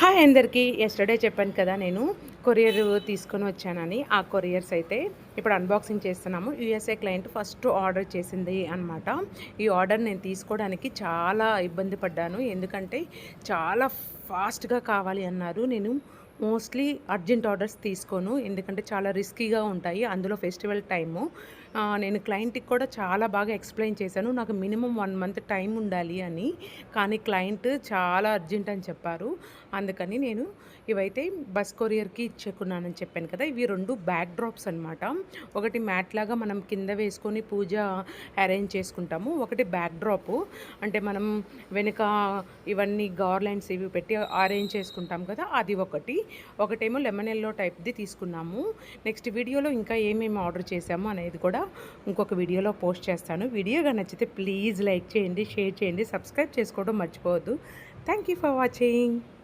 Hi అందరికీ. Yesterday చెప్పాను కదా నేను కొరియర్ తీసుకొని వచ్చానని. ఆ కొరియర్స్ అయితే ఇప్పుడు అన్బాక్సింగ్ చేస్తున్నాము. యూఎస్ఏ క్లయింట్ ఫస్ట్ ఆర్డర్ చేసింది అనమాట ఈ ఆర్డర్ నేను తీసుకోవడానికి చాలా ఇబ్బంది పడ్డాను. ఎందుకంటే చాలా ఫాస్ట్గా కావాలి అన్నారు. నేను మోస్ట్లీ అర్జెంట్ ఆర్డర్స్ తీసుకోను. ఎందుకంటే చాలా రిస్కీగా ఉంటాయి. అందులో ఫెస్టివల్ టైము నేను క్లయింట్కి కూడా చాలా బాగా ఎక్స్ప్లెయిన్ చేశాను. నాకు మినిమం వన్ మంత్ టైం ఉండాలి అని. కానీ క్లయింట్ చాలా అర్జెంట్ అని చెప్పారు. అందుకని నేను ఇవైతే బస్ కొరియర్కి ఇచ్చేకున్నానని చెప్పాను కదా. ఇవి రెండు బ్యాక్ డ్రాప్స్ అనమాట ఒకటి మ్యాట్ లాగా మనం కింద వేసుకొని పూజ అరేంజ్ చేసుకుంటాము. ఒకటి బ్యాక్ డ్రాప్ అంటే మనం వెనుక ఇవన్నీ గార్లైన్స్ ఇవి పెట్టి అరేంజ్ చేసుకుంటాం కదా అది ఒకటి. ఒకటేమో లెమన్ ఎల్లో టైప్ది తీసుకున్నాము. నెక్స్ట్ వీడియోలో ఇంకా ఏమేమి ఆర్డర్ చేసాము అనేది కూడా ఇంకొక వీడియోలో పోస్ట్ చేస్తాను. వీడియోగా నచ్చితే ప్లీజ్ లైక్ చేయండి షేర్ చేయండి సబ్స్క్రైబ్ చేసుకోవడం మర్చిపోవద్దు. Thank you for watching